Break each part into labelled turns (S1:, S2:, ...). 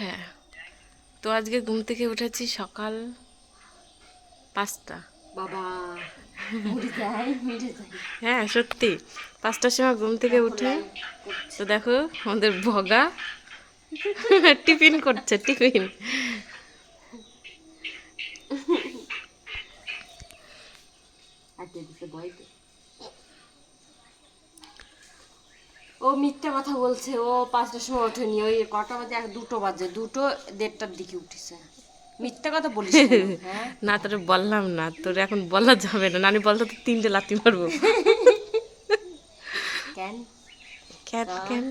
S1: হ্যাঁ। তো আজকে ঘুম থেকে উঠেছি সকাল পাঁচটা।
S2: বাবা
S1: হ্যাঁ সত্যি। পাঁচটার সময় ঘুম থেকে উঠে তো দেখো আমাদের ভগা টিফিন করছে টিফিন।
S2: ও মিথ্যা কথা বলছে ও পাঁচটার সময় ওঠেনি ওই কটা বাজে এক দুটো বাজে দুটো দেড়টার দিকে উঠেছে। মিথ্যা কথা বলিস
S1: না তোরে বললাম না তোর এখন বলা যাবে না নানি বলতো তো তিনটে লাথি মারবো।
S2: কেন?
S1: কেন কেন?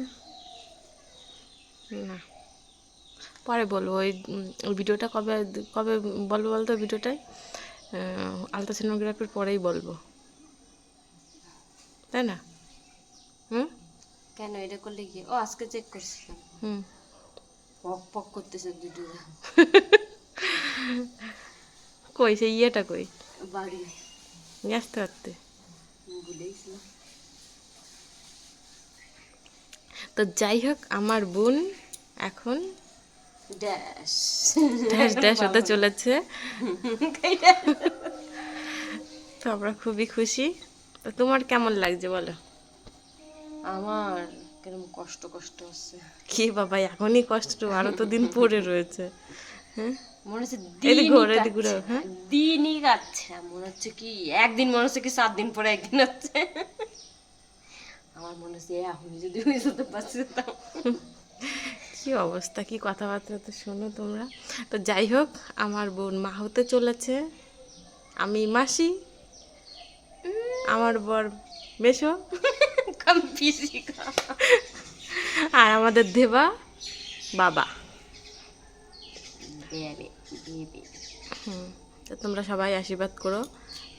S1: না। পরে বলব ওই ওই ভিডিওটা কবে কবে বলব বলতো ওই ভিডিওটাই আলট্রাসোনোগ্রাফির পরেই বলব। তাই না? হুম?
S2: কেন এটা করলে কি? ও আজকে চেক করছিলাম
S1: হুম।
S2: পক পক করতেছে দুটো।
S1: কই সেই ইয়েটা কই?
S2: বাড়ি।
S1: নিয়ে আসতে পারতে। তো যাই হোক আমার বোন এখন
S2: ড্যাশ।
S1: ড্যাশ ড্যাশ হতে চলেছে। তো আমরা খুবই খুশি। তো তোমার কেমন লাগছে বলো?
S2: আমার কিরম কষ্ট কষ্ট হচ্ছে।
S1: কি বাবা এখনই কষ্ট আরও তো দিন পড়ে রয়েছে। হ্যাঁ?
S2: মনে হচ্ছে দিনই কাটছে।
S1: হ্যাঁ?
S2: দিনই কাটছে মনে হচ্ছে কি একদিন মনে হচ্ছে কি সাত দিন পরে একদিন হচ্ছে। আমার মনে হচ্ছে এ এখনই যদি হয়ে যেতে পারছি
S1: কি অবস্থা কি কথাবার্তা তো শোনো তোমরা। তো যাই হোক আমার বোন মা হতে চলেছে। আমি মাসি। আমার বর মেশো
S2: কম পিসি
S1: আর আমাদের দেবা বাবা। হুম তো তোমরা সবাই আশীর্বাদ করো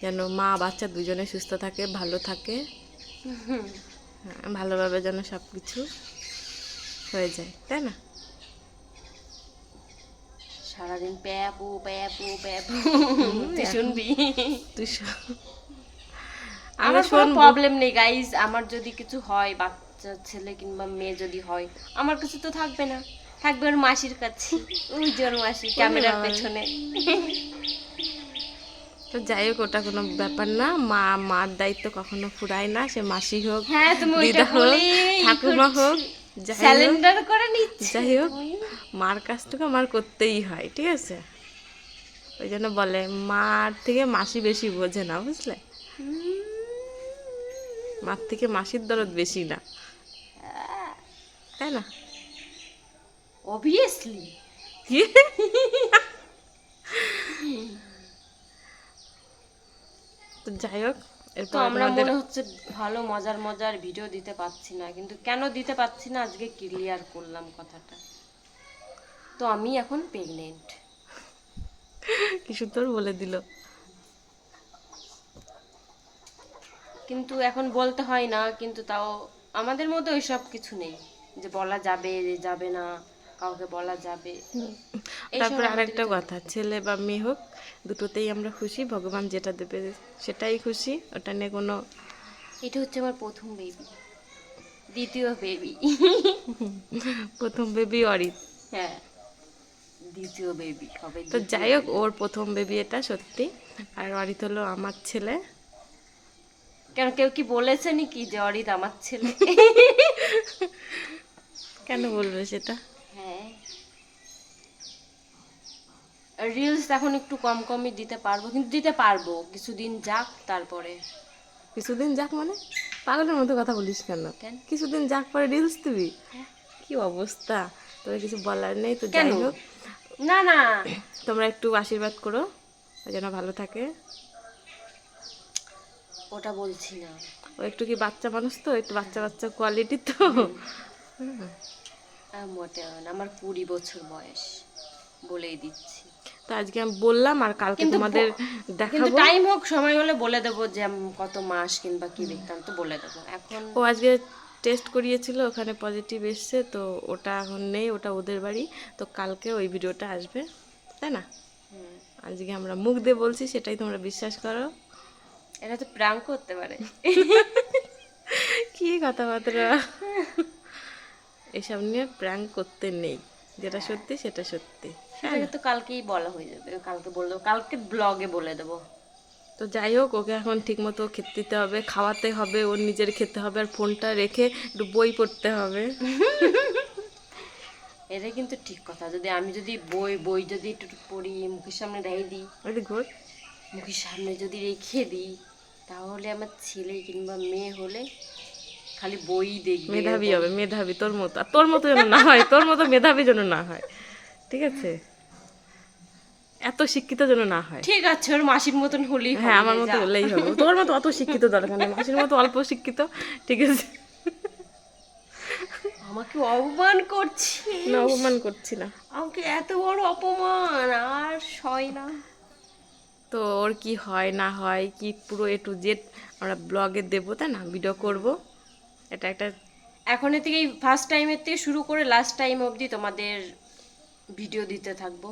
S1: যেন মা বাচ্চা দুজনে সুস্থ থাকে ভালো থাকে। ভালোভাবে যেন সব কিছু হয়ে যায় তাই না?
S2: সারাদিন প্যাপু প্যাপু প্যাপু। তুই শুনবি।
S1: তুই
S2: আমার কোনো প্রবলেম নেই গাইস আমার যদি কিছু হয় বাচ্চা ছেলে কিংবা মেয়ে যদি হয় আমার কিছু তো থাকবে না। থাকবে ওর মাসির কাছে ওই যে ওর মাসি ক্যামেরার পেছনে।
S1: তো যাই হোক ওটা কোনো ব্যাপার না। মা মার দায়িত্ব কখনো ফুরায় না সে মাসি হোক
S2: হ্যাঁ
S1: দিদা হোক ঠাকুমা হোক
S2: স্যালেন্ডার করে নিচ্ছি।
S1: যাই হোক মার কাজটুকু আমার করতেই হয় ঠিক আছে? ওই জন্য বলে মার থেকে মাসি বেশি বোঝে না বুঝলে? মার থেকে মাসির দরদ বেশি না। তাই না?
S2: অবভিয়াসলি
S1: তো যাই হোক
S2: তো আমরা মনে হচ্ছে ভালো মজার মজার ভিডিও দিতে পারছি না। কিন্তু কেন দিতে পারছি না? আজকে ক্লিয়ার করলাম কথাটা। তো আমি এখন প্রেগনেন্ট
S1: কি সুন্দর বলে দিল।
S2: কিন্তু এখন বলতে হয় না কিন্তু তাও আমাদের মধ্যে ওই সব কিছু নেই। যে বলা যাবে যাবে না কাউকে বলা যাবে।
S1: তারপরে আরেকটা কথা ছেলে বা মেয়ে হোক দুটোতেই আমরা খুশি ভগবান যেটা দেবে সেটাই খুশি ওটা নিয়ে কোনো
S2: এটা হচ্ছে আমার প্রথম বেবি দ্বিতীয় বেবি
S1: প্রথম বেবি অরিত।
S2: হ্যাঁ দ্বিতীয় বেবি হবে
S1: তো যাই হোক ওর প্রথম বেবি এটা সত্যি। আর অরিত হলো আমার ছেলে।
S2: কেন কেউ কি বলেছে নাকি যে অরিত আমার ছেলে?
S1: কেন বলবে সেটা?
S2: হ্যাঁ। রিলস এখন একটু কম কমই দিতে পারব কিন্তু দিতে পারব। কিছুদিন যাক তারপরে।
S1: কিছুদিন যাক মানে? পাগলের মতো কথা বলিস কেন?
S2: কেন?
S1: কিছুদিন যাক পরে রিলস দিবি? কি অবস্থা? তোর কিছু বলার নেই তো
S2: কেন?
S1: যাই হোক।
S2: না না।
S1: তোমরা একটু আশীর্বাদ করো যেন ভালো থাকে।
S2: ওটা বলছি না।
S1: ও একটু কি বাচ্চা মানুষ তো? একটু বাচ্চা বাচ্চা কোয়ালিটি তো।
S2: মোটেও না আমার কুড়ি বছর বয়স বলেই দিচ্ছি।
S1: তো আজকে আমি বললাম আর কালকে তোমাদের
S2: কিন্তু টাইম হোক সময় হলে বলে দেবো যে কত মাস কিংবা কি বৃত্তান্ত বলে দেবো। এখন
S1: ও আজকে টেস্ট করিয়েছিল ওখানে পজিটিভ এসছে তো ওটা এখন নেই ওটা ওদের বাড়ি। তো কালকে ওই ভিডিওটা আসবে তাই না? আজকে আমরা মুখ দিয়ে বলছি সেটাই তোমরা বিশ্বাস করো।
S2: এটা তো প্রাঙ্ক করতে পারে।
S1: কি কথাবার্তা? এসব নিয়ে প্র্যাঙ্ক করতে নেই। যেটা সত্যি সেটা সত্যি।
S2: সেটাকে তো কালকেই বলা হয়ে যাবে। কালকে বলে দেবো। কালকে ব্লগে বলে দেবো।
S1: তো যাই হোক ওকে এখন ঠিকমতো খেতে দিতে হবে খাওয়াতে হবে ওর নিজের খেতে হবে আর ফোনটা রেখে একটু বই পড়তে হবে।
S2: এটা কিন্তু ঠিক কথা। যদি আমি যদি বই বই যদি একটু একটু পড়ি মুখের সামনে রেখে দিই।
S1: ঘোর।
S2: মুখের সামনে যদি রেখে দিই। তাহলে আমার ছেলে কিংবা মেয়ে হলে খালি বই দেখবে
S1: মেধাবী হবে মেধাবী তোর মতো আর তোর মতো যেন না হয় তোর মতো মেধাবী যেন না হয় ঠিক আছে? এত শিক্ষিত যেন না হয়।
S2: ঠিক আছে ওর মাসির মতন হলেই
S1: হ্যাঁ আমার মতো। হলেই হবে। তোর মতো অত শিক্ষিত দরকার নেই মাসির মতো অল্প শিক্ষিত ঠিক আছে?
S2: আমাকে অপমান করছি
S1: না অপমান করছি না।
S2: আমাকে এত বড় অপমান আর সয় না।
S1: তো ওর কি হয় না হয় কি পুরো এ টু জেড আমরা ব্লগে দেবো তাই না? ভিডিও করব। এটা একটা
S2: এখন থেকেই ফার্স্ট টাইমের থেকে শুরু করে লাস্ট টাইম অবধি তোমাদের ভিডিও দিতে থাকব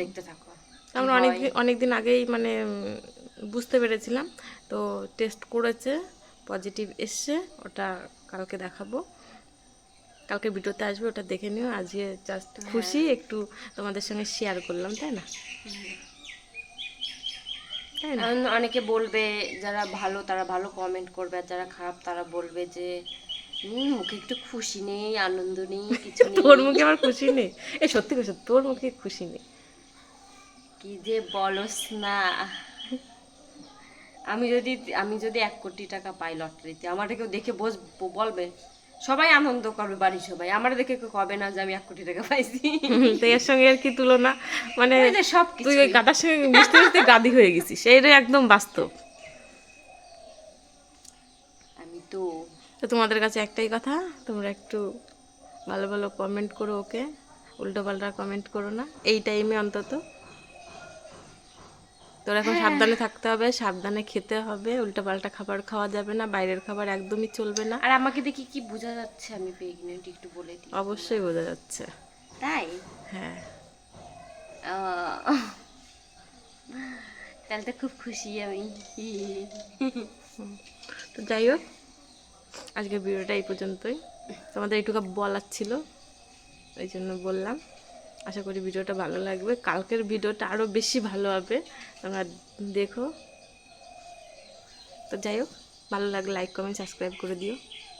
S2: দেখতে থাকো।
S1: আমরা অনেক অনেক দিন আগেই মানে বুঝতে পেরেছিলাম। তো টেস্ট করেছে পজিটিভ এসছে ওটা কালকে দেখাবো। কালকে ভিডিওতে আসবে ওটা দেখে নিও। আজকে জাস্ট খুশি একটু তোমাদের সঙ্গে শেয়ার করলাম তাই না?
S2: অনেকে বলবে যারা ভালো তারা ভালো কমেন্ট করবে আর যারা খারাপ তারা বলবে যে "হুম, মুখে একটু খুশি নেই আনন্দ নেই কিছু
S1: তোর মুখে আমার খুশি নেই? এ সত্যি কথা তোর মুখে খুশি নেই?
S2: কি যে বলস না। আমি যদি আমি যদি এক কোটি টাকা পাই লটারিতে আমাকে কেউ দেখে বস বলবে? সবাই আনন্দ করবে বাড়ির সবাই। আমার দেখে কেউ কবে না যে আমি এক কোটি টাকা পাইছি।
S1: তো এর সঙ্গে আর কি তুলনা? মানে
S2: সব
S1: তুই ওই গাদার সঙ্গে মিশতে মিশতে গাদি হয়ে গেছিস সেইটাই একদম বাস্তব।
S2: আমি তো
S1: তো তোমাদের কাছে একটাই কথা তোমরা একটু ভালো ভালো কমেন্ট করো ওকে উল্টো পাল্টা কমেন্ট করো না। এই টাইমে অন্তত। তোর এখন সাবধানে থাকতে হবে সাবধানে খেতে হবে উল্টো পাল্টা খাবার খাওয়া যাবে না বাইরের খাবার একদমই চলবে না।
S2: আর আমাকে দেখি কি বোঝা যাচ্ছে আমি প্রেগনেন্ট একটু বলে দিই।
S1: অবশ্যই বোঝা যাচ্ছে।
S2: তাই?
S1: হ্যাঁ।
S2: তাহলে তো খুব খুশি আমি।
S1: তো যাই হোক আজকের ভিডিওটা এই পর্যন্তই। তোমাদের এইটুকু বলার ছিল এই জন্য বললাম। আশা করি ভিডিওটা ভালো লাগবে। কালকের ভিডিওটা আরও বেশি ভালো হবে। তোমরা দেখো। তো যাই হোক, ভালো লাগলে লাইক কমেন্ট সাবস্ক্রাইব করে দিও।